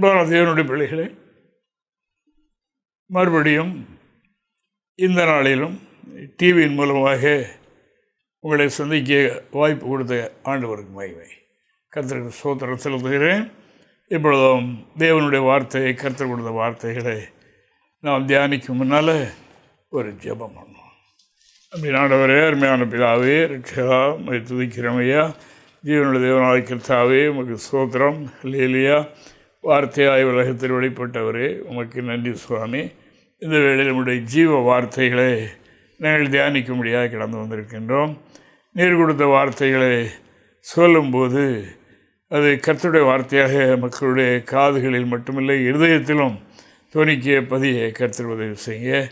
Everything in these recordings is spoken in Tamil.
அன்பான தேவனுடைய பிள்ளைகளே மறுபடியும் இந்த நாளிலும் டிவியின் மூலமாக உங்களை சந்திக்க வாய்ப்பு கொடுத்த ஆண்டவருக்கு மகிமை. கர்த்தருக்கு சோத்திரம் செலுத்துகிறேன். இப்பொழுதும் தேவனுடைய வார்த்தையை கர்த்தர் கொடுத்த வார்த்தைகளை நாம் தியானிக்கும் முன்னால் ஒரு ஜெபம் பண்ணுவோம். அப்படி ஆண்டவரே அருமையான பிதாவே ரட்சகா மை துதிக்கிறமையா ஜீவனுடைய தேவனாய் கர்த்தாவே உமக்கு சோத்திரம் லீலியா வார்த்தையாய் உலகத்தில் வெளிப்பட்டவரே உமக்கு நன்றி சுவாமி. இந்த வேளையில் நம்முடைய ஜீவ வார்த்தைகளை நாங்கள் தியானிக்கும்படியாக கடந்து வந்திருக்கின்றோம். நீர் கொடுத்த வார்த்தைகளை சொல்லும்போது அது கர்த்தருடைய வார்த்தையாக மக்களுடைய காதுகளில் மட்டுமில்லை இருதயத்திலும் துணிக்கிய பதிய கர்த்தர் உதவி செய்ய.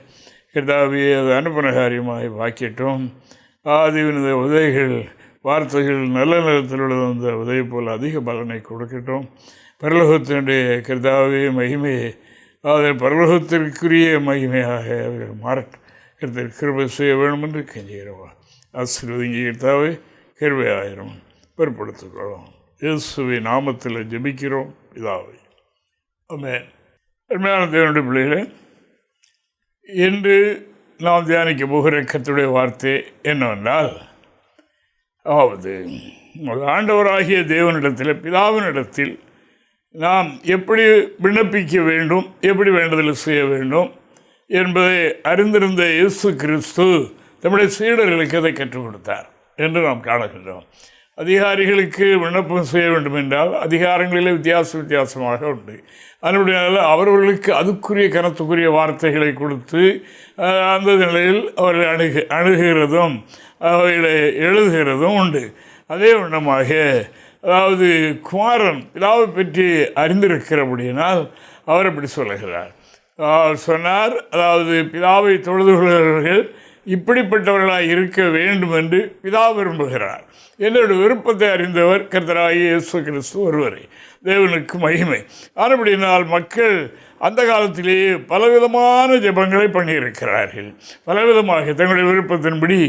கர்த்தாவே அது அனுப்பன காரியமாக வாக்கிட்டோம். ஆதிவினத உதவிகள் வார்த்தைகள் நல்ல நிலத்தில் உள்ள அந்த உதவி போல் அதிக பலனை கொடுக்கட்டும். பரலோகத்தினுடைய கர்த்தாவே மகிமையை. அதில் பரலோகத்திற்குரிய மகிமையாக அவர்கள் மாறட்டும். கருத்தர் கிருபை செய்ய வேண்டும் என்று கெஞ்சுகிறவா. ஆசீர்வதிங்க கர்த்தாவே கிருபை ஆயிரம். பொருட்படுத்திக்கொள்ளும் இயேசுவை நாமத்தில் ஜெபிக்கிறோம். இதாவை அமே அருமையான தேவனுடைய பிள்ளைகளே இன்று நாம் தியானிக்க போகிற கத்துடைய வார்த்தை என்னவென்றால் அதாவது ஆண்டவராகிய தேவனிடத்தில் பிதாவினிடத்தில் நாம் எப்படி விண்ணப்பிக்க வேண்டும் எப்படி வேண்டுதல் செய்ய வேண்டும் என்பதை அறிந்திருந்த இயேசு கிறிஸ்து நம்முடைய சீடர்களுக்கு அதை கற்றுக் கொடுத்தார் என்று நாம் காணுகின்றோம். அதிகாரிகளுக்கு விண்ணப்பம் செய்ய வேண்டும் என்றால் அதிகாரங்களிலே வித்தியாச வித்தியாசமாக உண்டு. அதனுடைய அவர்களுக்கு அதுக்குரிய கனத்துக்குரிய வார்த்தைகளை கொடுத்து அந்த நிலையில் அவர்கள் அணுகு அணுகிறதும் அவைகளை எழுதுகிறதும் உண்டு. அதே வண்ணமாக அதாவது குமாரன் பிதாவை பற்றி அறிந்திருக்கிறபடியினால் அவர் அப்படி சொல்லுகிறார். அவர் சொன்னார் அதாவது பிதாவை தொழுது கொள்கிறவர்கள் இப்படிப்பட்டவர்களாக இருக்க வேண்டும் என்று பிதா விரும்புகிறார் என்னுடைய விருப்பத்தை அறிந்தவர் கர்த்தராகிய இயேசு கிறிஸ்து ஒருவரை. தேவனுக்கு மகிமை. ஆனபடியினால் மக்கள் அந்த காலத்திலேயே பலவிதமான ஜெபங்களை பண்ணியிருக்கிறார்கள். பலவிதமாக தங்களுடைய விருப்பத்தின்படி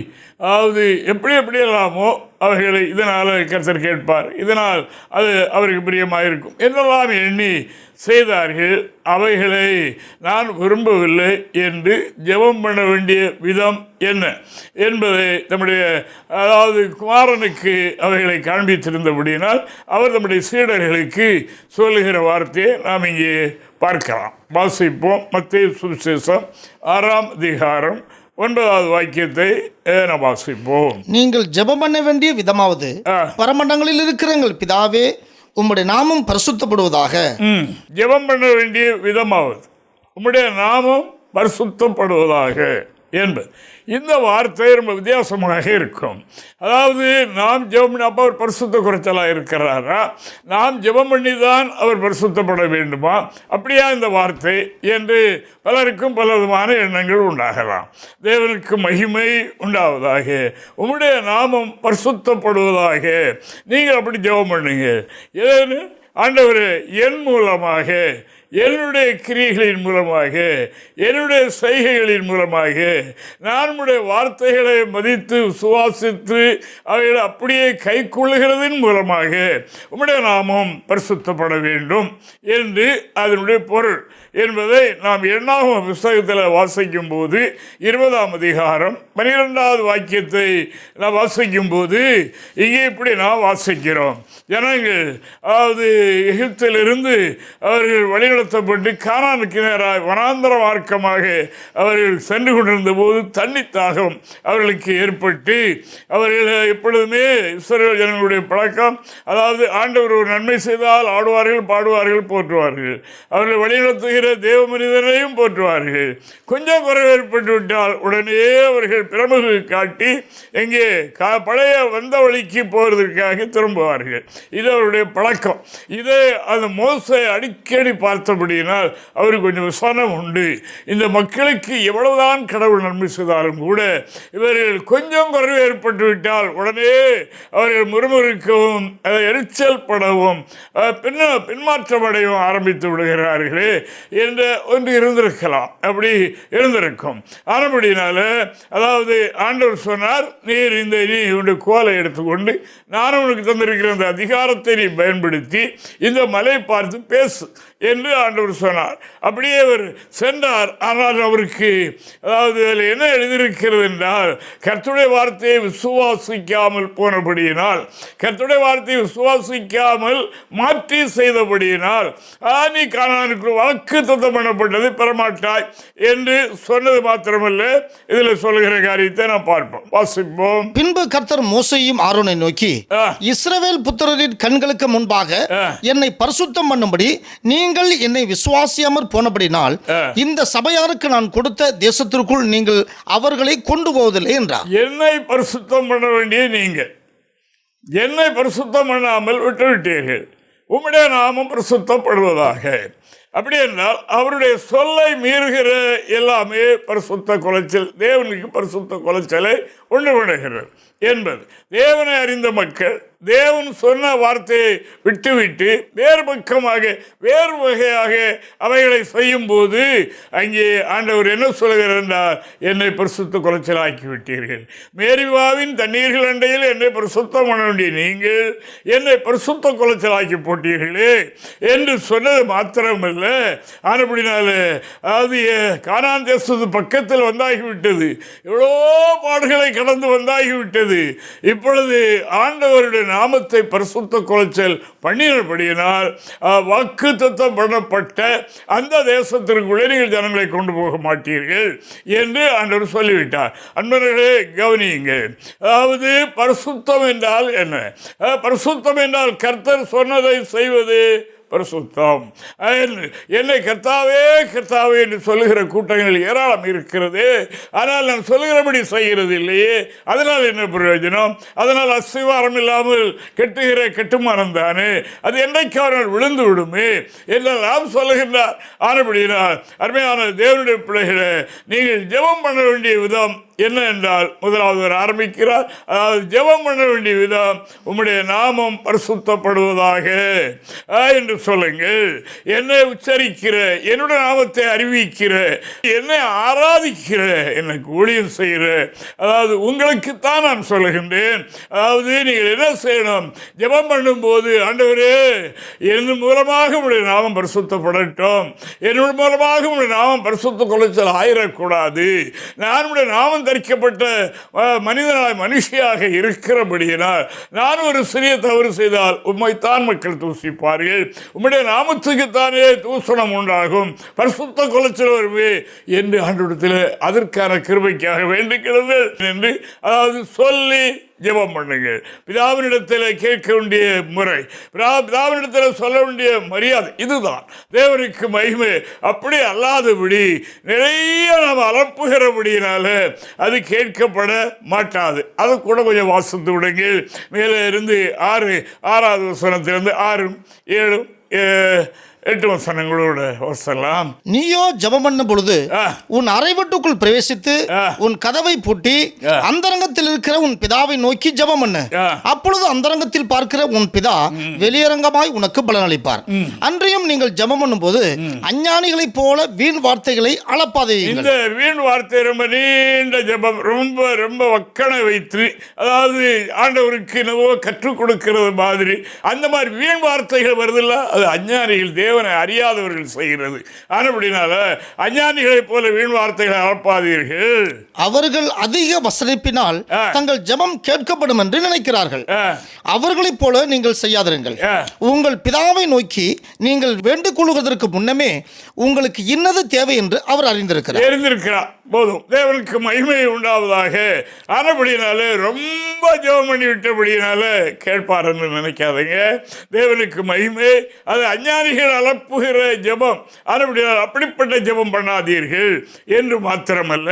அதாவது எப்படி எப்படி எல்லாமோ அவைகளை இதனால் கர்த்தர் கேட்பார் இதனால் அது அவருக்கு பிரியமாக இருக்கும் என்றெல்லாம் எண்ணி செய்தார்கள். அவைகளை நான் விரும்பவில்லை என்று ஜெபம் பண்ண வேண்டிய விதம் என்ன என்பதை நம்முடைய அதாவது குமாரனுக்கு அவைகளை காண்பித்திருந்தபடியினால் அவர் நம்முடைய சீடர்களுக்கு சொல்லுகிற வார்த்தையை நாம் இங்கே பார்க்கலாம். வாசிப்போம். மத்திய சுவிசேஷம் ஆறாம் அதிகாரம் ஒன்பதாவது வாக்கியத்தை நாம் வாசிப்போம். நீங்கள் ஜெபம் பண்ண வேண்டிய விதமாவது. பரமண்டங்களில் இருக்கிற எங்கள் பிதாவே உம்முடைய நாமம் பரிசுத்தப்படுவதாக. ஜெபம் பண்ண வேண்டிய விதமாவது உம்முடைய நாமம் பரிசுத்தப்படுவதாக. என்பது. இந்த வார்த்தை ரொம்ப வித்தியாசமாக இருக்கும். அதாவது நாம் ஜெபம் அப்போ அவர் பரிசுத்த குறைச்சலாக இருக்கிறாரா? நாம் ஜெபம் பண்ணி தான் அவர் பரிசுத்தப்பட வேண்டுமா? அப்படியா இந்த வார்த்தை? என்று பலருக்கும் பல விதமான எண்ணங்கள் உண்டாகலாம். தேவனுக்கு மகிமை உண்டாவதாக. உம்முடைய நாமம் பரிசுத்தப்படுவதாக. நீங்கள் அப்படி ஜெபம் பண்ணுங்க ஏன்னு ஆண்டவர் என் மூலமாக என்னுடைய கிரியைகளின் மூலமாக என்னுடைய செய்கைகளின் மூலமாக நான் உடைய வார்த்தைகளை மதித்து சுவாசித்து அவைகளை அப்படியே கைக்கொள்ளுகிறதின் மூலமாக உம்முடைய நாமம் பரிசுத்தப்பட வேண்டும் என்று அதனுடைய பொருள். என்பதை நாம் எண்ணாகும் புஸ்தகத்தில் வாசிக்கும் போது இருபதாம் அதிகாரம் பனிரெண்டாவது வாக்கியத்தை நாம் வாசிக்கும் போது இங்கே இப்படி நாம் வாசிக்கிறோம். ஜனங்கள் அதாவது எகிப்திலிருந்து அவர்கள் வழிநடத்தப்பட்டு காணானுக்கு நேராக வனாந்தர மார்க்கமாக அவர்கள் சென்று கொண்டிருந்த போது தண்ணி தாகம் அவர்களுக்கு ஏற்பட்டு அவர்கள் எப்பொழுதுமே இஸ்ரேல் ஜனங்களுடைய பழக்கம் அதாவது ஆண்டவர் ஒரு நன்மை செய்தால் ஆடுவார்கள் பாடுவார்கள் போற்றுவார்கள். அவர்கள் வழிநடத்துகிற தேவ மனிதனையும் போற்றுவார்கள். கொஞ்சம் குறைவு ஏற்பட்டு விட்டால் உடனே அவர்கள் பிரமுகு காட்டி எங்கே கா பழைய வந்த வழிக்கு போவதற்காக திரும்புவார்கள். இது அவருடைய பழக்கம். இதை அந்த மோசை அடிக்கடி பார்த்தபடியினால் அவருக்கு கொஞ்சம் விசாரணம் உண்டு. இந்த மக்களுக்கு எவ்வளவுதான் கடவுள் நன்மை செய்தாலும் கூட இவர்கள் கொஞ்சம் குறைவு ஏற்பட்டு விட்டால் உடனே அவர்கள் முறுமுறுக்கவும் எரிச்சல் படவும் பின்ன பின்மாற்றம் அடையவும் ஆரம்பித்து விடுகிறார்களே. என்ற ஒன்று இருந்திருக்கலாம். அப்படி இருந்திருக்கும். ஆனபடினால அதாவது ஆண்டவர் சொன்னார் நீர் இந்த நீ உன்னுடைய கோலை எடுத்துக்கொண்டு நான் உனக்கு தந்திருக்கிற அந்த அதிகாரத்தை நீ பயன்படுத்தி இந்த மலை பார்த்து பேசு. என்று ஆண்டவர் சொன்னார். அப்படியே அவர் சென்றார். ஆனால் அவருக்கு அதாவது அதில் என்ன எழுதியிருக்கிறது என்றால் கர்த்தருடைய வார்த்தையை விசுவாசிக்காமல் போனபடியினால் கர்த்தருடைய வார்த்தையை விசுவாசிக்காமல் மாற்றி செய்தபடியினால் "ஆ, நீ காணானுக்கு வாக்கு தத்தம் பண்ணப்பட்டது பெறமாட்டாய் என்று சொன்னது மாத்திரமல்ல. இதில் சொல்லுகிற காரியத்தை நாம் பார்ப்போம். வாசிப்போம். பின்பு கர்த்தர் மோசையும் ஆரோனை நோக்கி. இஸ்ரவேல் புத்திரரின் கண்களுக்கு முன்பாக. என்னை பரிசுத்தம் பண்ணும்படி நீங்கள் என்னை விசுவாசியாமற் போனபடினால். இந்த சபையாருக்கு நான் கொடுத்த தேசத்திற்குள் நீங்கள் அவர்களை கொண்டு போவதில்லை என்றார். என்னை பரிசுத்தம் பண்ண வேண்டிய நீங்கள் என்னை பரிசுத்தம் பண்ணாமல் விட்டுவிட்டீர்கள். உம்முடைய நாமம் பரிசுத்தப்படுவதாக. அப்படி என்றால் அவருடைய சொல்லை மீறுகிற எல்லாமே பரிசுத்த குலைச்சல் தேவனுக்கு பரிசுத்த குலைச்சலை உண்டு பண்ணுகிறது என்பது. தேவனை அறிந்த மக்கள் தேவன் சொன்ன வார்த்தையை விட்டுவிட்டு வேறு பக்கமாக வேறு வகையாக அவைகளை செய்யும் போது அங்கே ஆண்டவர் என்ன சொல்கிறார் என்றால் என்னை பரிசுத்த குலைச்சலாக்கி விட்டீர்கள் மேரிவாவின் தண்ணீர்கள் அண்டையில் என்னை பரிசுத்தம் பண்ண வேண்டிய நீங்கள். என்னை பரிசுத்த குலைச்சலாக்கி போட்டீர்களே. என்று சொன்னது மாத்திரமல்ல. ஆனப்படினால அதாவது காணான் தேசத்து பக்கத்தில் வந்தாகிவிட்டது. எவ்வளோ பாடுகளை கடந்து வந்தாகிவிட்டது. இப்பொழுது ஆண்டவருடைய நாமத்தை பரிசுத்த குலைச்சல் பண்ணினபடியினால் வாக்கு தத்தம் பண்ணப்பட்ட அந்த தேசத்திற்குள்ளே நீங்கள் ஜனங்களை கொண்டு போக மாட்டீர்கள் என்று ஆண்டவர் சொல்லிவிட்டார். அன்பர்களே கவனியுங்கள் அதாவது பரிசுத்தம் என்றால் என்ன? பரிசுத்தம் என்றால் கர்த்தர் சொன்னதை செய்வது பரிசுத்தம். என்னை கர்த்தாவே கர்த்தாவே என்று சொல்லுகிற கூட்டங்கள் ஏராளம் இருக்கிறது. ஆனால் நான் சொல்லுகிறபடி செய்கிறது இல்லையே அதனால் என்ன பிரயோஜனம்? அதனால் அஸ்திவாரம் இல்லாமல் கெட்டுகிற கட்டுமானம் தானே? அது என்றைக்கு அவர்கள் விழுந்து விடுமே? என்றெல்லாம் சொல்லுகின்றார். ஆனபடியினால் அருமையான தேவனுடைய பிள்ளைகளை நீங்கள் ஜெபம் பண்ண வேண்டிய விதம் என்ன என்றால் முதலாவது ஆரம்பிக்கிறார். அதாவது ஜெபம் பண்ண வேண்டிய விதம் உம்முடைய நாமம் பரிசுத்தப்படுவதாக. என்று சொல்லுங்கள். என்னை உச்சரிக்கிற என்னுடைய நாமத்தை அறிவிக்கிற என்னை ஆராதிக்கிற எனக்கு ஊழியம் செய்கிற அதாவது உங்களுக்குத்தான் நான் சொல்லுகின்றேன். அதாவது நீங்கள் என்ன செய்யணும்? ஜெபம் பண்ணும்போது ஆண்டவரே என் மூலமாக உங்களுடைய நாமம் பரிசுத்தப்படட்டும். என்னுடைய மூலமாக உங்களுடைய நாமம் பரிசுத்த குலைச்சல் ஆயிடக்கூடாது நான் உடைய நாமம் தரிக்கப்பட்ட மனிதனாய் மனுஷியாக இருக்கிறபடியினால் நான் ஒரு சிறிய தவறு செய்தால் உண்மைத்தான் மக்கள் தூசிப்பார்கள். உம்முடைய நாமத்துக்குத்தானே தூசணம் உண்டாகும். பரிசுத்த குலச்சல் வருவே என்று ஆண்டோடத்தில் அதற்கான கிருபைக்காக வேண்டுகிறது என்று அதாவது சொல்லி ஜெபம் பண்ணுங்கள். பிதாவினிடத்தில் கேட்க வேண்டிய முறை பிதா- பிதாவினிடத்தில் சொல்ல வேண்டிய மரியாதை இதுதான். தேவனுக்கு மகிமை அப்படி அல்லாதபடி நிறைய நாம் அலப்புகிறபடியினால அது கேட்கப்பட மாட்டாது. அது கூட கொஞ்சம் வாசித்து விடுங்கள். மேலே இருந்து ஆறு ஆறாவது வசனத்திலிருந்து ஆறும் ஏழும் எட்டு வசனங்களோட வசலாம் நீயோ ஜெபம் பண்ண பொழுது. உன் அறைவட்டுக்குள் பிரவேசித்து. உன் கதவை பூட்டி. அந்தரங்கத்தில் இருக்கிற உன் பிதாவை நோக்கி ஜெபம் பண்ணு. அப்பொழுது அந்தரங்கத்தில் பார்க்கிற உன் பிதா வெளியரங்கமாய் உனக்கு பலனளிப்பார். அன்றையும் நீங்கள் ஜெபம் பண்ணும்போது அஞ்ஞானிகளைப் போல வீண் வார்த்தைகளை அளப்பாதையுங்கள் இந்த வீண் வார்த்தை ரொம்ப நீண்ட ஜெபம் ரொம்ப ரொம்ப வக்கணை வைத்து அதாவது ஆண்டவருக்கு என்னவோ கற்றுக் கொடுக்கிறது மாதிரி. அந்த மாதிரி வீண் வார்த்தைகள் வருதில்ல? அது அஞ்ஞானிகள் தேவனை அறியாதவர்கள் செய்கிறது. ஆனப்படினால அஞ்ஞானிகளைப் போல வீண் வார்த்தைகளை அழப்பாதீர்கள். அவர்கள் அதிக வசனிப்பினால் ஆ. தங்கள் ஜெபம் கேட்கப்படும் என்று நினைக்கிறார்கள். அவர்களைப் போல நீங்கள் செய்யாதிருங்கள். உங்கள் பிதாவை நோக்கி நீங்கள் வேண்டிக் கொள்வதற்கு முன்னமே உங்களுக்கு இன்னது தேவை என்று அவர் அறிந்திருக்கிறார். தெரிந்திருக்கிறார். போதும். தேவனுக்கு மகிமை உண்டாவதாக. ஆனபடினாலே ரொம்ப ஜெபம் பண்ணி விட்டபடினால கேட்பார் என்று நினைக்காதீங்க. தேவனுக்கு மகிமை. அது அஞ்ஞானிகள் அலப்புகிற ஜபம். அப்படிப்பட்ட ஜெபம் பண்ணாதீர்கள். என்று மாத்திரமல்ல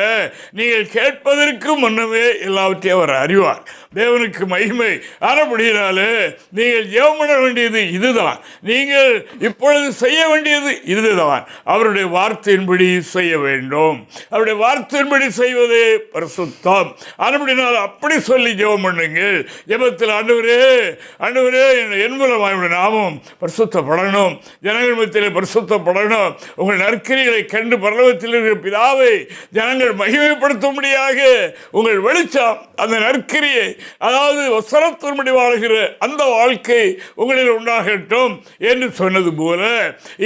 நீங்கள் கேட்பதற்கு முன்னமே எல்லாவற்றையும் அவர் அறிவார். தேவனுக்கு மகிமை. ஆனபடியினாலே நீங்கள் ஜெபம் பண்ண வேண்டியது இதுதான். நீங்கள் இப்பொழுது செய்ய வேண்டியது இதுதான். அவருடைய வார்த்தையின்படி செய்ய வேண்டும். அவருடைய வார்த்தையின்படி செய்வது பரிசுத்தம். ஆனபடினால் அப்படி சொல்லி ஜெபம் பண்ணுங்கள். ஜெபத்தில் ஆண்டவரே ஆண்டவரே என் மூலமாக உங்களுடைய நாமம் பரிசுத்தப்படணும். ஜனங்கள் மத்தியில் பரிசுத்தப்படணும் உங்கள் நற்கரிகளை கண்டு பரலவத்தில் இருக்கிற பிதாவை ஜனங்கள் மகிமைப்படுத்தும்படியாக உங்கள் வெளிச்சம் அந்த நற்கரியை அதாவது வசனத்தின்படி வாழ்கிற அந்த வாழ்க்கை உங்களில் உண்டாகட்டும் என்று சொன்னது போல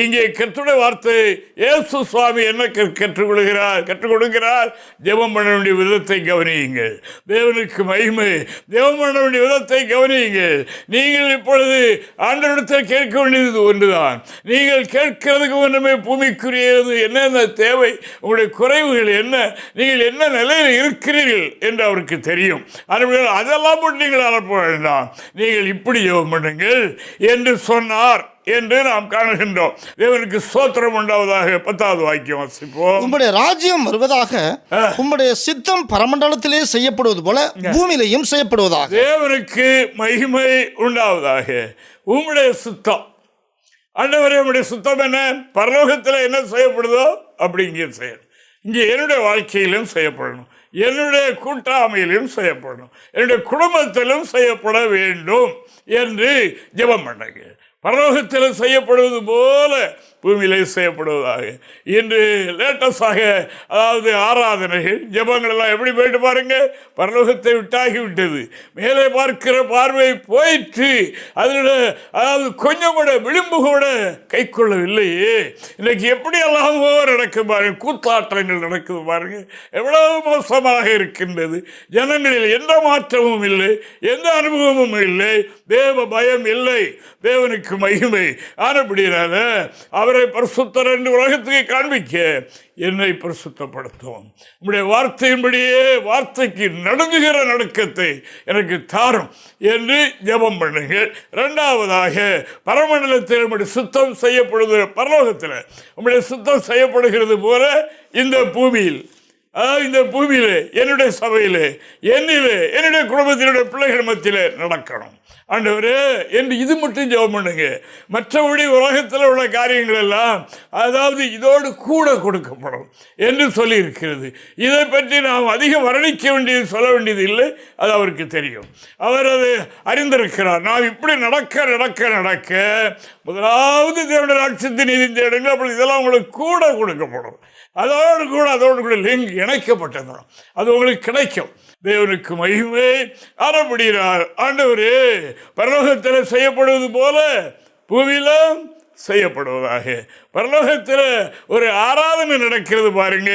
இங்கே கற்றுடைய வார்த்தை இயேசு சுவாமி என்ன கற்றுக்கொள்கிறார் கற்றுக் கொடுக்கிறார் கற்றுக் கொடுக்கிறார் ஜெபம் பண்ண வேண்டிய விதத்தை கவனியுங்கள். தேவனுக்கு மகிமை. ஜெபம் பண்ண வேண்டிய விதத்தை கவனியுங்கள். நீங்கள் இப்பொழுது ஆண்டவரிடத்தில் கேட்க வேண்டியது ஒன்றுதான். நீங்கள் கேட்கிறதுக்கு ஒன்றுமே பூமிக்குரியது என்னென்ன தேவை உங்களுடைய குறைவுகள் என்ன? நீங்கள் என்ன நிலையில் இருக்கிறீர்கள் என்று அவருக்கு தெரியும். அதுபோல் அதெல்லாம் போட்டு நீங்கள் அனுப்ப வேண்டாம். நீங்கள் இப்படி ஜெபம் பண்ணுங்கள் என்று சொன்னார் என்று நாம் காணுகின்றோம். தேவனுக்கு ஸ்தோத்திரம் உண்டாவதாக பத்தாவது வாக்கியம் வாசிப்போம். உம்முடைய ராஜ்யம் வருவதாக உம்முடைய சித்தம் பரமண்டலத்திலே செய்யப்படுவது போல பூமியிலையும் செய்யப்படுவதாக. தேவனுக்கு மகிமை உண்டாவதாக. உம்முடைய சுத்தம் ஆண்டவரே உம்முடைய சுத்தம் என்ன? பரலோகத்தில் என்ன செய்யப்படுதோ அப்படி இங்கே செய்யணும் இங்கே என்னுடைய வாழ்க்கையிலும் செய்யப்படணும். என்னுடைய கூட்டாமையிலும் செய்யப்படணும். என்னுடைய குடும்பத்திலும் செய்யப்பட வேண்டும் என்று ஜெபம் பண்ணுங்க பரலோகத்தில் செய்யப்படுவது போல பூமியிலே செய்யப்படுவதாக. இன்று லேட்டஸ்டாக அதாவது ஆராதனைகள் ஜெபங்கள் எல்லாம் எப்படி போயிட்டு பாருங்க? பரலோகத்தை விட்டாகி விட்டது மேலே பார்க்கிற பார்வை போயிற்று. அதில் அதாவது கொஞ்சம் கூட விளிம்பு கூட கை கொள்ளவில்லையே. இன்னைக்கு எப்படி எல்லாமோ நடக்குது பாருங்க? கூத்தாட்டங்கள் நடக்குது பாருங்க. எவ்வளவு மோசமாக இருக்கின்றது. ஜனங்களில் எந்த மாற்றமும் இல்லை. எந்த அனுபவமும் இல்லை. தேவ பயம் இல்லை. தேவனுக்கு மகிமை. ஆனப்படினால அவர் பரிசுத்தர் என்று உலகத்துக்கு காண்பிக்க என்னை பரிசுத்தப்படுத்தும். உங்களுடைய வார்த்தையின்படியே வார்த்தைக்கு நடுங்குகிற நடுக்கத்தை எனக்கு தாரும் என்று ஜெபம் பண்ணுங்கள். ரெண்டாவதாக பரமண்டலத்தில் உம்முடைய சுத்தம் செய்யப்படுகிற பரலோகத்தில் உங்களுடைய சுத்தம் செய்யப்படுகிறது போல இந்த பூமியில் அதாவது இந்த பூமியிலே என்னுடைய சபையிலே என்னிலே என்னுடைய குடும்பத்தினுடைய பிள்ளைகள் மத்தியிலே நடக்கணும். ஆண்டவரே என்று இது மட்டும் ஜெபம் பண்ணுங்க. மற்றபடி உலகத்தில் உள்ள காரியங்கள் எல்லாம் அதாவது இதோடு கூட கொடுக்கப்படும் என்று சொல்லியிருக்கிறது. இதை பற்றி நாம் அதிகம் வர்ணிக்க வேண்டியது சொல்ல வேண்டியது இல்லை. அது அவருக்கு தெரியும். அவர் அது அறிந்திருக்கிறார். நாம் இப்படி நடக்க நடக்க நடக்க முதலாவது தேவனுடைய ராட்சத்தின் நீதி தேடுங்க அப்படி இதெல்லாம் உங்களுக்கு கூட கொடுக்கப்படும். அதோடு கூட அதோடு கூட லிங்க் இணைக்கப்பட்டதுதான் அது உங்களுக்கு கிடைக்கும். தேவனுக்கு மகிமை. ஆரம்பிடுகிறார் ஆண்டவரே பரலோகத்தில் செய்யப்படுவது போல பூமியிலும் செய்யப்படுவதாக. பரலோகத்தில் ஒரு ஆராதனை நடக்கிறது பாருங்க.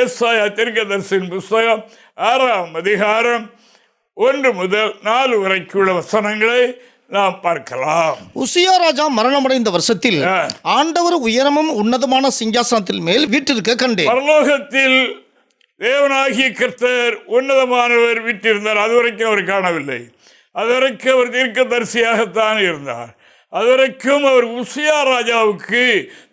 ஏசாயா தெற்கதர்சின் புஸ்தகம் ஆறாம் அதிகாரம் ஒன்று முதல் நாலு வரைக்குள்ள வசனங்களை நாம் பார்க்கலாம். உசியா ராஜா மரணமடைந்த வருஷத்தில். ஆண்டவர் உயரமும் உன்னதமான சிங்காசனத்தில் மேல் வீட்டிருக்க கண்டேன். பரலோகத்தில் தேவனாகிய கர்த்தர் உன்னதமானவர் விட்டிருந்தார். அதுவரைக்கும் அவர் காணவில்லை. அதுவரைக்கும் அவர் தீர்க்கதரிசியாகத்தான் இருந்தார். அதுவரைக்கும் அவர் உசியா ராஜாவுக்கு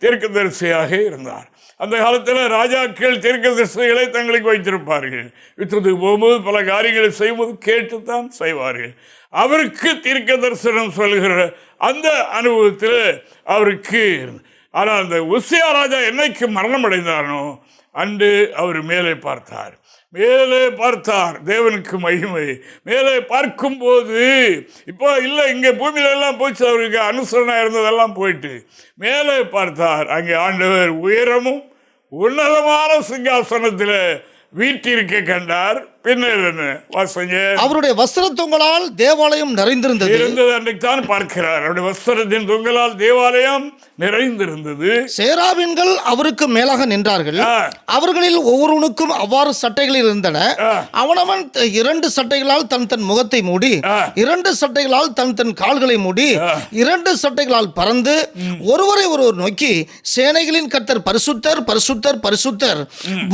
தீர்க்கதரிசியாக இருந்தார். அந்த காலத்தில் ராஜாக்கள் தீர்க்கதரிசிகளை தங்களுக்கு வைத்திருப்பார்கள். யுத்தத்துக்கு போகும்போது பல காரியங்களை செய்யும்போது கேட்டுத்தான் செய்வார்கள். அவருக்கு தீர்க்க தரிசனம் சொல்கிற அந்த அனுபவத்தில் அவருக்கு ஆனால் அந்த உசியா ராஜா என்னைக்கு மரணம் அடைந்தானோ அன்று அவர் மேலே பார்த்தார். மேலே பார்த்தார். தேவனுக்கு மகிமை. மேலே பார்க்கும்போது இப்போ இல்லை இங்கே பூமியில எல்லாம் போச்சு அவருக்கு அனுசரணம் இருந்ததெல்லாம் போயிட்டு. மேலே பார்த்தார். அங்கே ஆண்டவர் உயரமும் உன்னதமான சிங்காசனத்தில் வீட்டிருக்க கண்டார். பின்னர் என்ன வாசங்க. அவருடைய வஸ்திர தொங்கலால் தேவாலயம் நிறைந்திருந்தது. இருந்தது அன்றைக்கு தான் பார்க்கிறார். அவருடைய வஸ்திரத்தின் தொங்கலால் தேவாலயம் நிறைந்திருந்தது. சேராவின்கள் அவருக்கு மேலாக நின்றார்கள். அவர்களில் ஒவ்வொருவனுக்கும் அவ்வாறு சட்டைகள் இருந்தன. அவனவன் இரண்டு சட்டைகளால் தன் தன் முகத்தை மூடி. இரண்டு சட்டைகளால் தன் தன் கால்களை மூடி இரண்டு சட்டைகளால் பறந்து ஒருவரை ஒருவர் நோக்கி சேனைகளின் கர்த்தர் பரிசுத்தர் பரிசுத்தர் பரிசுத்தர்.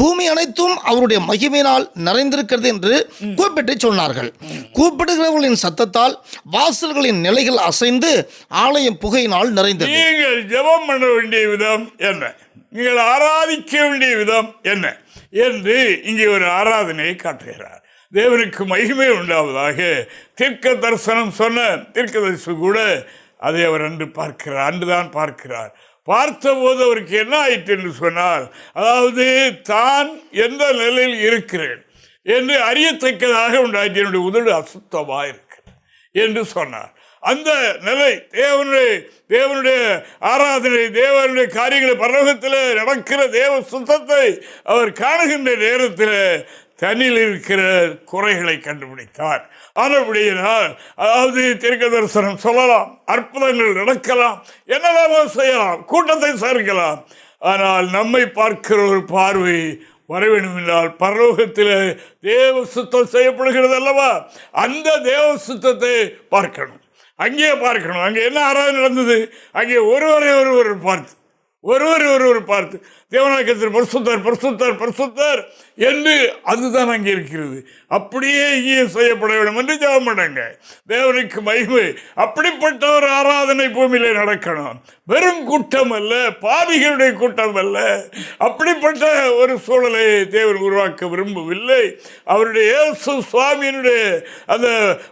பூமி அனைத்தும் அவருடைய மகிமையினால் நிறைந்திருக்க இருக்கிறது என்று கூப்பிட்டு சொன்னார்கள். கூப்பிடுகிறவர்களின் சத்தத்தால் வாசல்களின் நிலைகள் அசைந்து ஆலயம் புகையினால் நிறைந்தது. நீங்கள் ஜெபம் பண்ண வேண்டிய விதம் என்ன? நீங்கள் ஆராதிக்க வேண்டிய விதம் என்ன? என்று இங்கே ஒரு ஆராதனையை காட்டுகிறார். தேவனுக்கு மகிமை உண்டாவதாக தீர்க்க தரிசனம் சொன்ன தீர்க்கதரிசி கூட அதை அவர் அன்று பார்க்கிறார் அன்றுதான் பார்க்கிறார். பார்த்தபோது அவருக்கு என்ன ஆயிற்று என்று சொன்னால் அதாவது தான் எந்த நிலையில் இருக்கிறேன்? என்று அறியத்தக்கதாக உண்டாயிற்று என்னுடைய உதடு அசுத்தமாக இருக்கு என்று சொன்னார். அந்த நிலை தேவனுடைய தேவனுடைய ஆராதனை தேவனுடைய காரியங்களை பரலோகத்தில் நடக்கிற தேவ சுத்தத்தை அவர் காணுகின்ற நேரத்தில் தண்ணியில் இருக்கிற குறைகளை கண்டுபிடித்தார். ஆனபடியினால் அதாவது தீர்க்க தரிசனம் சொல்லலாம் அற்புதங்கள் நடக்கலாம் என்னெல்லாமோ செய்யலாம் கூட்டத்தை சேர்க்கலாம். ஆனால் நம்மை பார்க்கிற ஒரு பார்வை வர வேண்டும் பரலோகத்தில் தேவ சுத்தம் செய்யப்படுகிறது அல்லவா அந்த தேவ சுத்தத்தை பார்க்கணும். அங்கேயே பார்க்கணும். அங்கே என்ன ஆராதனை நடந்தது? அங்கே ஒருவரை ஒருவர் பார்த்து ஒருவர் ஒருவர் பார்த்து தேவநாயகத்தில் பரிசுத்தர் பரிசுத்தர் பரிசுத்தர் என்று அதுதான் அங்கே இருக்கிறது. அப்படியே இங்கே செய்யப்பட வேண்டும் என்று ஜெபம் தேவனுக்கு மகிமை. அப்படிப்பட்ட ஒரு ஆராதனை பூமியிலே நடக்கணும். வெறும் கூட்டம் அல்ல பாவிகளுடைய கூட்டம் அல்ல. அப்படிப்பட்ட ஒரு சூழலை தேவன் உருவாக்க விரும்பவில்லை. அவருடைய இயேசு சுவாமியினுடைய அந்த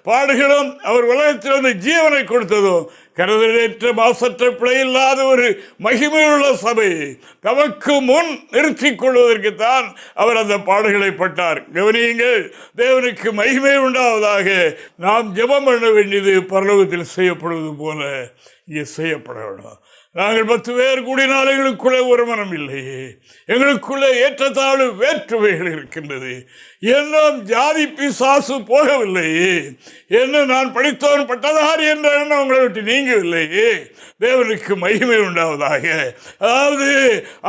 பாடுகளும் அவர் உலகத்தில் வந்து ஜீவனை கொடுத்ததும் கருதலேற்ற மாசற்ற பிழை இல்லாத ஒரு மகிமையுள்ள சபை தமக்கு முன் நிறுத்திக் கொள்வதற்குத்தான் அவர் அந்த பாடல்களை பட்டார். கவனியுங்கள் தேவனுக்கு மகிமை உண்டாவதாக நாம் ஜெபம் பண்ண வேண்டியது பரலோகத்தில் செய்யப்படுவது போல இங்கே செய்யப்பட வேண்டும். நாங்கள் பத்து பேர் கூடினால் எங்களுக்குள்ளே ஒரு மனம் இல்லையே எங்களுக்குள்ளே ஏற்றத்தாழ்வு வேற்றுமைகள் இருக்கின்றது. என்னும் ஜாதி பிசாசு போகவில்லையே என்ன நான் படித்தவன் பட்டதாரி என்ற எண்ணம் உங்களை விட்டு நீங்கவில்லையே தேவனுக்கு மகிமை உண்டாவதாக. அதாவது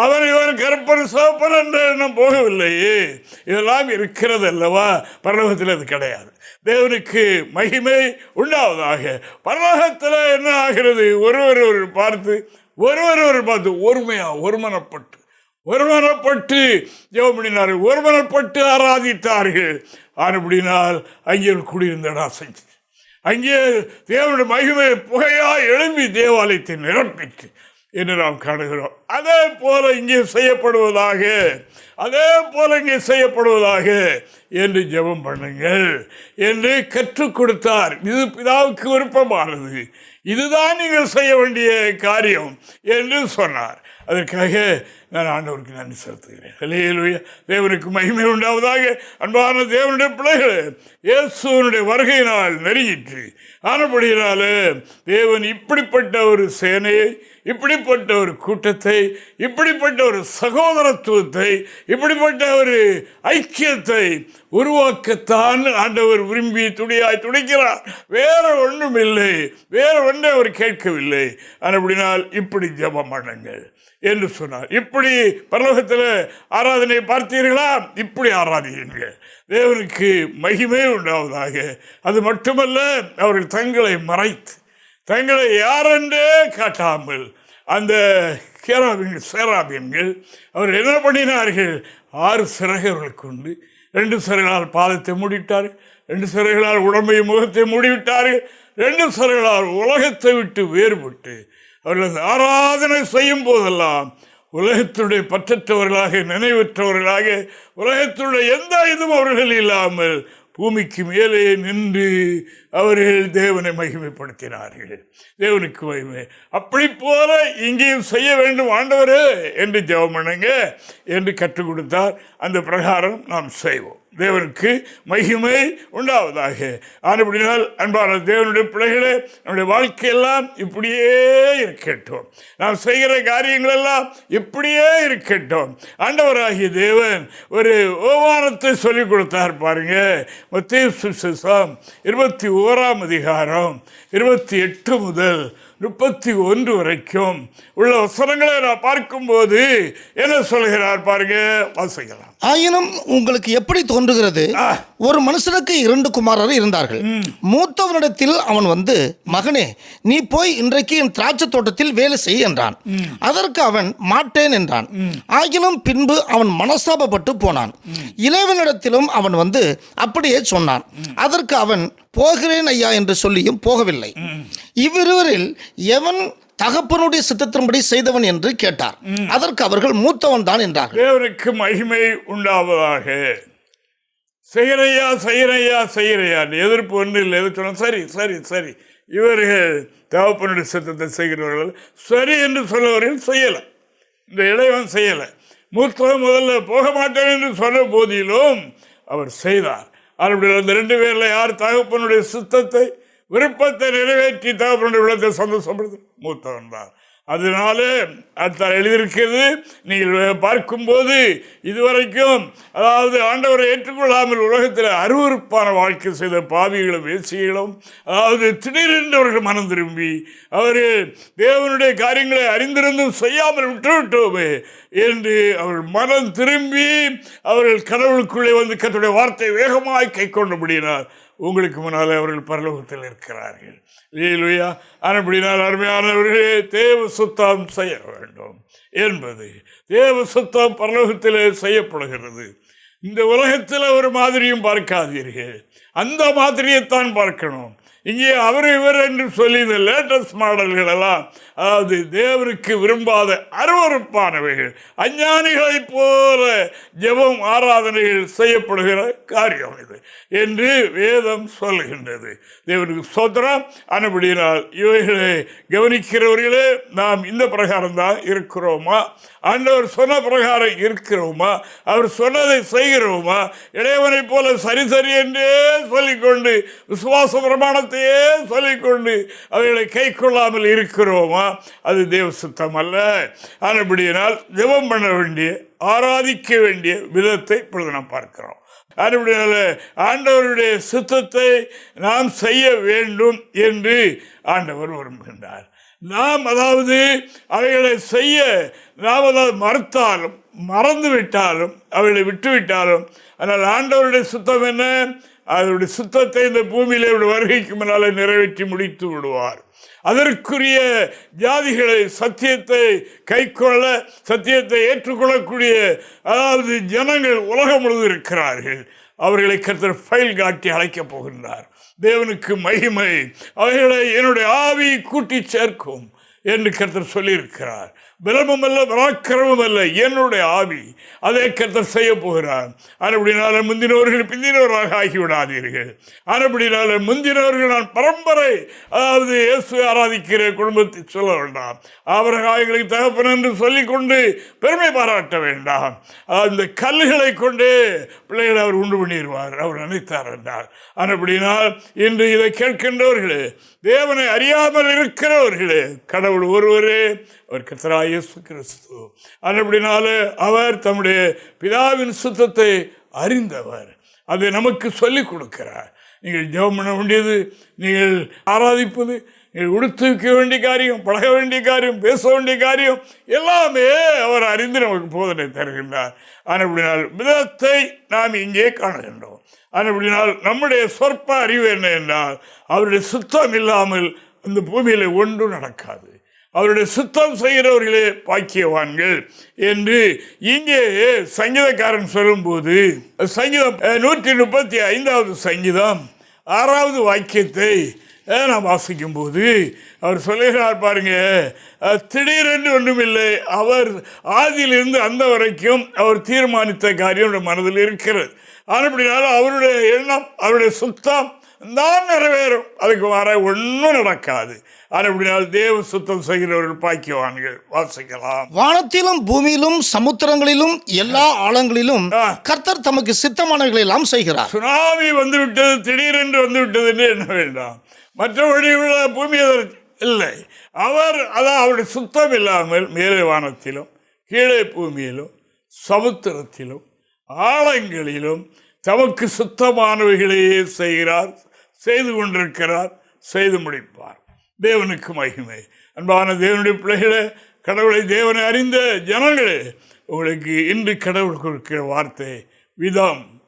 அவன் இவன் கருப்பன் சோப்பன் என்ற எண்ணம் போகவில்லையே இதெல்லாம் இருக்கிறது அல்லவா? பரலோகத்தில் அது கிடையாது. தேவனுக்கு மகிமை உண்டாவதாக. பரலோகத்தில் என்ன ஆகிறது? ஒருவர் ஒரு பார்த்து ஒருவர் ஒரு பார்த்து ஒருமையாக ஒருமனப்பட்டு ஒருமனப்பட்டு ஜெபம் பண்ணினார்கள் ஒருமனப்பட்டு ஆராதித்தார்கள். ஆனப்படினால் அங்கே குடியிருந்த இடம் அங்கே தேவனுடைய மகிமை புகையாக எழும்பி தேவாலயத்தை நிரப்பிட்டு என்று நாம் காணுகிறோம். அதே போல இங்கே செய்யப்படுவதாக அதே போல இங்கே செய்யப்படுவதாக என்று ஜெபம் பண்ணுங்கள் என்று கற்றுக் கொடுத்தார். இது பிதாவுக்கு விருப்பமானது. இதுதான் நீங்கள் செய்ய வேண்டிய காரியம் என்று சொன்னார். அதற்காக நான் ஆண்டவருக்கு நன்றி செலுத்துகிறேன். தேவனுக்கு மகிமை உண்டாவதாக. அன்பான தேவனுடைய பிள்ளைகள் இயேசுவனுடைய வருகையினால் நெருங்கிற்று. ஆனபடியினால தேவன் இப்படிப்பட்ட ஒரு சேனையை இப்படிப்பட்ட ஒரு கூட்டத்தை இப்படிப்பட்ட ஒரு சகோதரத்துவத்தை இப்படிப்பட்ட ஒரு ஐக்கியத்தை உருவாக்கத்தான் ஆண்டவர் விரும்பி துடியாய் துடிக்கிறார் வேற ஒன்றும் இல்லை. வேற ஒன்றை அவர் கேட்கவில்லை. அப்படினால் இப்படி ஜபம் பண்ணுங்கள் என்று சொன்னார். இப்படி பரலோகத்தில் ஆராதனை பார்த்தீர்களா? இப்படி ஆராதியுங்கள். தேவனுக்கு மகிமை உண்டாவதாக. அது மட்டுமல்ல அவர்கள் தங்களை மறைத்து தங்களை யாரென்றே காட்டாமல் அந்த கேராபியன்கள் சேராபியன்கள் அவர்கள் என்ன பண்ணினார்கள்? ஆறு சிறகர்கள் கொண்டு ரெண்டு சிறைகளால் பாதத்தை மூடிவிட்டார் ரெண்டு சிறைகளால் உடம்பை முகத்தை மூடிவிட்டார்கள் ரெண்டு சிறைகளால் உலகத்தை விட்டு வேறுபட்டு அவர்கள் ஆராதனை செய்யும் போதெல்லாம் உலகத்துடைய பற்றற்றவர்களாக நினைவற்றவர்களாக உலகத்துடைய எந்த இதுவும் அவர்கள் இல்லாமல் பூமிக்கு மேலே நின்று அவர்கள் தேவனை மகிமைப்படுத்தினார்கள். தேவனுக்கு மகிமை. அப்படி போல இங்கேயும் செய்ய வேண்டும் ஆண்டவரே என்று ஜெபம் பண்ணுங்க என்று கற்றுக் கொடுத்தார். அந்த பிரகாரம் நாம் செய்வோம். தேவனுக்கு மகிமை உண்டாவதாக. ஆனப்படினால் அன்பான தேவனுடைய பிள்ளைகளே நம்முடைய வாழ்க்கையெல்லாம் இப்படியே இருக்கட்டும். நாம் செய்கிற காரியங்களெல்லாம் இப்படியே இருக்கட்டும். ஆண்டவராகிய தேவன் ஒரு ஓமானத்தை சொல்லிக் கொடுத்தார் பாருங்க. மத்திய சுசம் இருபத்தி ஓராம் அதிகாரம் இருபத்தி எட்டு முதல் முப்பத்தி ஒன்று வரைக்கும் உள்ள வசனங்களை நான் பார்க்கும்போது என்ன சொல்கிறார் பாருங்க வாசிக்கலாம். ஆயினும் உங்களுக்கு எப்படி தோன்றுகிறது. ஒரு மனுஷனுக்கு இரண்டு குமாரர் இருந்தார்கள். மூத்தவனிடத்தில் அவன் வந்து மகனே நீ போய் இன்றைக்கு என் திராட்சை தோட்டத்தில் வேலை செய் என்றான். அதற்கு அவன் மாட்டேன் என்றான். ஆகிலும் பின்பு அவன் மனஸ்தாபப்பட்டு போனான். இளைவனிடத்திலும் அவன் வந்து அப்படியே சொன்னான். அதற்கு அவன் போகிறேன் ஐயா என்று சொல்லியும் போகவில்லை. இவ்விருவரில் எவன் தகப்பனுடைய சித்தத்தின்படி செய்தவன் என்று கேட்டார். அதற்கு அவர்கள் மூத்தவன் தான் என்றார்கள். தேவனுக்கு மகிமை உண்டாவதாக. செய்கிறையா செய்கிறையா செய்கிறையா எதிர்ப்பு ஒன்று இல்லை. எது சொன்னால் சரி சரி சரி. இவர்கள் தகப்பனுடைய சித்தத்தை செய்கிறவர்கள். சரி என்று சொல்லவர்கள் செய்யலை. இந்த இளைவன் செய்யலை. மூத்தவன் முதல்ல போக மாட்டேன் என்று சொன்ன போதிலும் அவர் செய்தார். அப்படி அந்த ரெண்டு பேரில் யார் தகப்பனுடைய சுத்தத்தை விருப்பத்தை நிறைவேற்றி தகப்பனுடைய விடத்தை சந்தோஷப்படுது மூத்தவன் தான். அதனாலே அது எழுதியிருக்கிறது. நீங்கள் பார்க்கும்போது இதுவரைக்கும் அதாவது ஆண்டவரை ஏற்றுக்கொள்ளாமல் உலகத்தில் அருவருப்பான வாழ்க்கை செய்த பாவிகளும் வேசிகளும் அதாவது திடீரென்று அவர்கள் மனம் திரும்பி அவர் தேவனுடைய காரியங்களை அறிந்திருந்தும் செய்யாமல் விட்டுவிட்டோமே என்று அவர்கள் மனம் திரும்பி அவர்கள் கடவுளுக்குள்ளே வந்து கத்துடைய வார்த்தை வேகமாய் கை கொண்டபடியினார் உங்களுக்கு முன்னால் அவர்கள் பரலோகத்தில் இருக்கிறார்கள். லீலுயா அப்படினால் அருமையானவர்களே தேவ சுத்தம் செய்ய வேண்டும் என்பது. தேவ சுத்தம் பரலோகத்திலே செய்யப்படுகிறது. இந்த உலகத்தில் ஒரு மாதிரியும் பார்க்காதீர்கள். அந்த மாதிரியைத்தான் பார்க்கணும். இங்கே அவர் இவர் என்று சொல்லி இந்த லேட்டஸ்ட் மாடல்கள் எல்லாம். அதாவது தேவருக்கு விரும்பாத அருவறுப்பானவைகள் அஞ்ஞானிகளைப் போல ஜெபம் ஆராதனைகள் செய்யப்படுகிற காரியம் இது என்று வேதம் சொல்லுகின்றது. தேவனுக்கு சோதரம் அனுபடியினால் இவைகளை கவனிக்கிறவர்களே நாம் இந்த பிரகாரம் தான் இருக்கிறோமா? ஆண்டவர் சொன்ன பிரகாரம் இருக்கிறோமா? அவர் சொன்னதை செய்கிறோமா? இளையவனைப் போல சரி சரி என்றே சொல்லிக்கொண்டு விசுவாச பிரமாணத்தையே சொல்லிக்கொண்டு அவைகளை கை கொள்ளாமல் இருக்கிறோமா? அது தேவ சுத்தம் அல்ல. ஆனபடியினால் ஜெபம் பண்ண வேண்டிய ஆராதிக்க வேண்டிய விதத்தை இப்பொழுது நாம் பார்க்கிறோம். அதுபடினால ஆண்டவருடைய சுத்தத்தை நாம் செய்ய வேண்டும் என்று ஆண்டவர் விரும்புகின்றார். நாம் அதாவது அவைகளை செய்ய நாம் அதாவது மறுத்தாலும் மறந்து விட்டாலும் அவைகளை விட்டுவிட்டாலும் ஆனால் ஆண்டவருடைய சுத்தம் என்ன? அவருடைய சுத்தத்தை இந்த பூமியில இவருடைய வருகைக்கு முன்னால் நிறைவேற்றி முடித்து விடுவார். அதற்குரிய ஜாதிகளை சத்தியத்தை கைக்கொள்ள சத்தியத்தை ஏற்றுக்கொள்ளக்கூடிய அதாவது ஜனங்கள் உலகம் முழுவதும் இருக்கிறார்கள். அவர்களை கர்த்தர் ஃபைல் காட்டி அழைக்கப் போகின்றார். தேவனுக்கு மகிமை. அவைகளை என்னுடைய ஆவி கூட்டி சேர்க்கும் என்று கருத்தர் சொல்லியிருக்கிறார். பிரமம் அல்ல பராக்கிரமம் அல்ல என்னுடைய ஆவி அதை கர்த்தர் செய்ய போகிறார். அதுபடினால முந்தினவர்கள் பிந்தினவராக ஆகிவிடாதீர்கள். அதுபடினால முந்தினவர்கள் நான் பரம்பரை அதாவது இயேசு ஆராதிக்கிற குடும்பத்தை சொல்ல வேண்டாம். அவர்களை தகப்பன் என்று சொல்லிக்கொண்டு பெருமை பாராட்ட வேண்டாம். அந்த கல்லுகளை கொண்டு பிள்ளைகளை அவர் உண்டு பண்ணிடுவார். அவர் நினைத்தார் என்றார். அதுபடினால் இன்று இதை கேட்கின்றவர்களே தேவனை அறியாமல் இருக்கிறவர்களே கடவுள் ஒருவரே அவர் கர்த்தராய் இயேசு கிறிஸ்து அதுபடினால அவர் தம்முடைய பிதாவின் சுத்தத்தை அறிந்தவர். அதை நமக்கு சொல்லிக் கொடுக்கிறார். நீங்கள் ஜெபம் பண்ண வேண்டியது நீங்கள் ஆராதிப்பது நீங்கள் உடுத்து வைக்க வேண்டிய காரியம் பழக வேண்டிய காரியம் பேச வேண்டிய காரியம் எல்லாமே அவர் அறிந்து நமக்கு போதனை தருகின்றார். ஆனால் விதத்தை நாம் இங்கே காணுகின்றோம். ஆனால் நம்முடைய சொற்ப அறிவு என்ன என்றால் அவருடைய சுத்தம் இல்லாமல் இந்த பூமியில் ஒன்றும் நடக்காது. அவருடைய சுத்தம் செய்கிறவர்களே பாக்கியவான்கள் என்று இங்கே சங்கீதக்காரன் சொல்லும்போது சங்கீதம் நூற்றி முப்பத்தி ஐந்தாவது சங்கீதம் ஆறாவது வாக்கியத்தை நான் வாசிக்கும் வாசிக்கும்போது அவர் சொல்லுகிறார் பாருங்க திடீரென்று ஒன்றுமில்லை அவர் ஆதியிலிருந்து அந்த வரைக்கும் அவர் தீர்மானித்த காரியம் மனதில் இருக்கிறது. அப்படினாலும் அவருடைய எண்ணம் அவருடைய சுத்தம் தான் நிறைவேறும். அதுக்கு வர ஒன்றும் நடக்காது. அப்படினால் தேவ சுத்தம் செய்கிறவர்கள் பாக்கியவான்கள். வாசிக்கலாம். வானத்திலும் பூமியிலும் சமுத்திரங்களிலும் எல்லா ஆழங்களிலும். கர்த்தர் தமக்கு சித்தமானவர்களை எல்லாம் செய்கிறார். சுனாமி வந்து விட்டது திடீரென்று வந்து விட்டது என்று என்ன வேண்டாம். மற்றபடி உள்ள பூமி இல்லை. அவர் அதான் அவருடைய சுத்தம் இல்லாமல் மேலே வானத்திலும் கீழே பூமியிலும் சமுத்திரத்திலும் ஆழங்களிலும் தமக்கு சுத்தமானவைகளையே செய்கிறார் செய்து கொண்டிருக்கிறார் செய்து முடிப்பார். தேவனுக்கு மகிமை. அன்பான தேவனுடைய பிள்ளைகளே கடவுளை தேவனை அறிந்த ஜனங்களே உங்களுக்கு இன்று கடவுள் கொடுக்கிற வார்த்தை விதம்.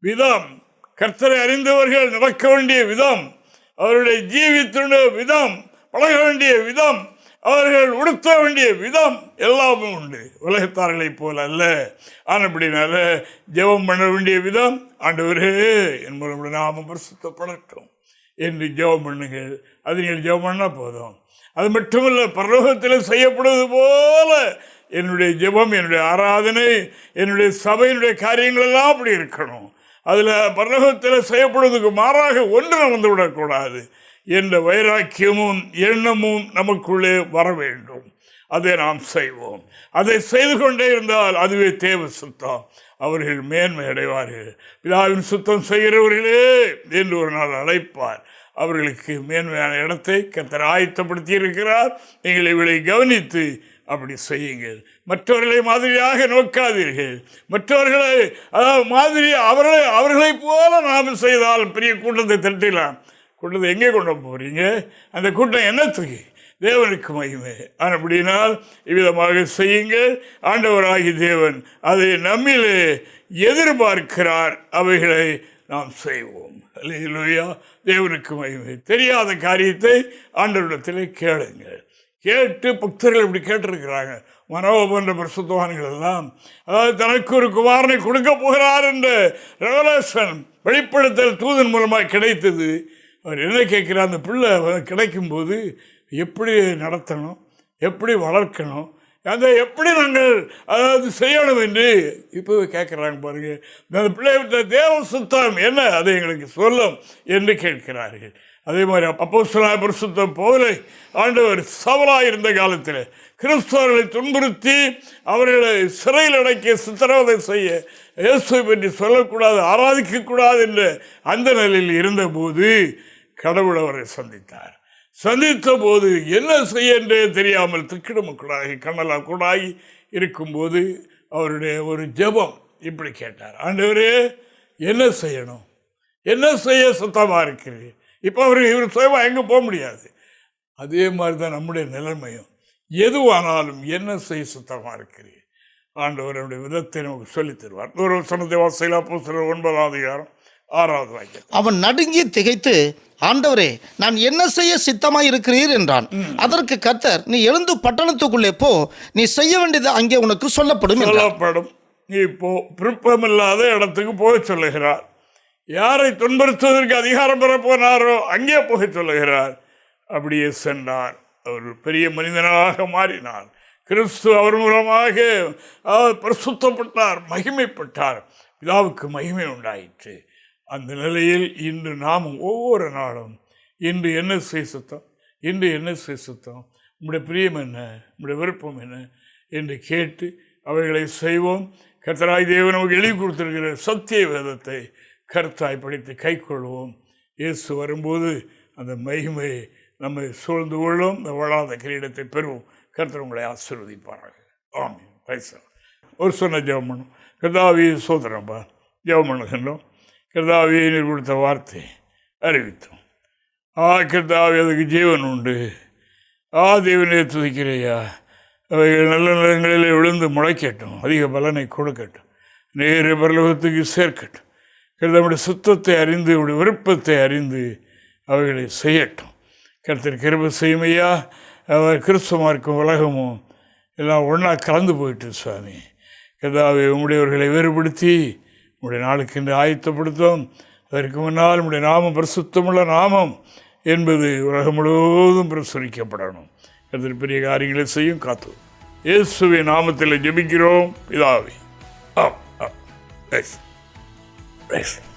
விதம். கர்த்தரை அறிந்தவர்கள் நடக்க வேண்டிய விதம். அவருடைய ஜீவித்துடைய விதம். பழக வேண்டிய விதம். அவர்கள் உடுத்த வேண்டிய விதம் எல்லாமே உண்டு. உலகத்தார்களைப் போல அல்ல. ஆனப்படினால ஜெபம் பண்ண வேண்டிய விதம் ஆண்டவரே என் மூலம் நாம பிரசுத்தப்படட்டும் என்று ஜெபம் பண்ணுங்கள். அது நீங்கள் ஜெபம் பண்ணால் போதும். அது மட்டுமல்ல பரலோகத்தில் செய்யப்படுவது போல என்னுடைய ஜெபம் என்னுடைய ஆராதனை என்னுடைய சபையினுடைய காரியங்கள் எல்லாம் அப்படி இருக்கணும். அதில் பரலோகத்தில் செய்யப்படுவதற்கு மாறாக ஒன்று நடந்து விடக்கூடாது என்ற வைராக்கியமும் எண்ணமும் நமக்குள்ளே வர வேண்டும். அதை நாம் செய்வோம். அதை செய்து கொண்டே இருந்தால் அதுவே தேவ சுத்தம். அவர்கள் மேன்மை அடைவார்கள். பிதாவின் சுத்தம் செய்கிறவர்களே என்று ஒரு நாள் அழைப்பார். அவர்களுக்கு மேன்மையான இடத்தை கத்தர் ஆயத்தப்படுத்தி இருக்கிறார் நீங்கள் இவளை கவனித்து அப்படி செய்யுங்கள். மற்றவர்களை மாதிரியாக நோக்காதீர்கள். மற்றவர்களை அதாவது மாதிரி அவர்களை அவர்களைப் போல நாம் செய்தால் பெரிய கூட்டத்தை தட்டிலாம் கூட்டத்தை எங்கே கொண்டு போகிறீங்க அந்த கூட்டம் என்னத்துக்கு? தேவனுக்கு மகிமை. அப்படினால் இவ்விதமாக செய்யுங்கள். ஆண்டவராகி தேவன் அதை நம்மிலே எதிர்பார்க்கிறார். அவைகளை நாம் செய்வோம். அல்லேலூயா. தேவனுக்கு மகிமை. தெரியாத காரியத்தை ஆண்டவரிடத்தில் கேளுங்கள். கேட்டு பக்தர்கள் இப்படி கேட்டிருக்கிறாங்க. மனோ போன்ற பிரசுத்தவான்கள் எல்லாம். அதாவது தனக்கு ஒரு குமாரனை கொடுக்க போகிறார் என்ற ரெவலேஷன் வெளிப்படுத்தல் தூதன் மூலமாக கிடைத்தது. அவர் என்ன கேட்குறார்? அந்த பிள்ளை கிடைக்கும்போது எப்படி நடத்தணும்? எப்படி வளர்க்கணும்? அதை எப்படி நாங்கள் அதாவது செய்யணும் என்று இப்போ கேட்குறாங்க பாருங்கள் அந்த பிள்ளை விட்ட தேவ சுத்தம் என்ன? அதை எங்களுக்கு சொல்லும் என்று கேட்கிறார்கள். அதே மாதிரி அப்போ பரிசுத்தம் போல ஆண்டவர் சவலாக இருந்த காலத்தில் கிறிஸ்தவர்களை துன்புறுத்தி அவர்களை சிறையில் அடைக்க சித்திரவதை செய்ய இயேசுவை பற்றி சொல்லக்கூடாது ஆராதிக்கக்கூடாது என்ற அந்த நிலையில் இருந்தபோது கடவுள் அவரை சந்தித்தார். சந்தித்த போது என்ன செய்ய என்றே தெரியாமல் திக்கிடமுக்கூடாகி கண்ணலாம் கூடாகி இருக்கும்போது அவருடைய ஒரு ஜெபம் இப்படி கேட்டார். ஆண்டவரே என்ன செய்யணும்? என்ன செய்ய சுத்தமாக இருக்கிறீர்? இப்போ அவர் இவர் சுயமாக எங்கே போக முடியாது. அதே மாதிரி தான் நம்முடைய நிலைமையும். எதுவானாலும் என்ன செய்ய சுத்தமாக இருக்கிறீர்? ஆண்டவருடைய விதத்தை நமக்கு சொல்லித் தருவார். ஒரு வசனத்தை வாசையில் அப்போ சில ஒன்பதாவது அதிகாரம் ஆறாவது வாக்கியம் அவன் நடுங்கி திகைத்து ஆண்டவரே நான் என்ன செய்ய சித்தமாய் இருக்கிறீர்? என்றான். அதற்கு கர்த்தர் நீ எழுந்து பட்டணத்துக்குள்ளே போ. நீ செய்ய வேண்டியது அங்கே உனக்கு சொல்லப்படும் சொல்லப்படும். நீ இப்போ விருப்பமில்லாத இடத்துக்கு போக சொல்லுகிறார். யாரை துன்புறுத்துவதற்கு அதிகாரம் பெற போனாரோ அங்கே போக சொல்லுகிறார். அப்படியே சென்றார் அவர் பெரிய மனிதனாக மாறினார் கிறிஸ்து அவர் மூலமாக அவர் பிரசுத்தப்பட்டார் மகிமைப்பட்டார். பிதாவுக்கு மகிமை உண்டாயிற்று. அந்த நிலையில் இன்று நாமும் ஒவ்வொரு நாளும் இன்று என்ன செய் சுத்தம் இன்று என்ன செய் சுத்தம் உங்களுடைய பிரியம் என்ன? உங்களுடைய விருப்பம் என்ன? என்று கேட்டு அவைகளை செய்வோம். கத்தராய் தேவன் நமக்கு எழுதி கொடுத்திருக்கிற சத்திய வேதத்தை கருத்தாய் படித்து கைக்கொள்வோம் இயேசு வரும்போது அந்த மகிமையை நம்மை சூழ்ந்து கொள்ளும். இந்த வளாத கிரீடத்தை பெறுவோம். கருத்தர் உங்களை ஆசீர்வதிப்பார்கள் ஆமி பைசா ஒரு சொன்ன ஜெபம் பண்ணும். கர்த்தாவி சோதரம்பா ஜெபம் பண்ணுகின்றோம் கிருதாவியை நீர் கொடுத்த வார்த்தை அறிவித்தோம். ஆ கிருதாவி அதுக்கு ஜீவன் உண்டு. ஆ தேவனே துதிக்கிறையா. அவைகள் நல்ல நிலங்களிலே விழுந்து முளைக்கட்டும். அதிக பலனை கொடுக்கட்டும். நேரு பரலோகத்துக்கு சேர்க்கட்டும். நம்முடைய சுத்தத்தை அறிந்து உடைய விருப்பத்தை அறிந்து அவைகளை செய்யட்டும். கருத்தர் கிருப செய்யுமையா? அவர் கிறிஸ்துவமாக இருக்கும் உலகமும் எல்லாம் ஒன்றா கலந்து போயிட்டு சுவாமி. கதாவை உம்முடையவர்களை வேறுபடுத்தி உங்களுடைய நாளுக்கு என்று ஆயத்தப்படுத்தும் அதற்கு முன்னால் உங்களுடைய நாமம் பிரசுத்தமுள்ள நாமம் என்பது உலகம் முழுவதும் பிரசுரிக்கப்படணும். கருத்தர் பெரிய காரியங்களை செய்யும் காத்து. இயேசுவின் நாமத்தில் ஜெபிக்கிறோம். இதாவை ஆ ஆ Yes. Rest.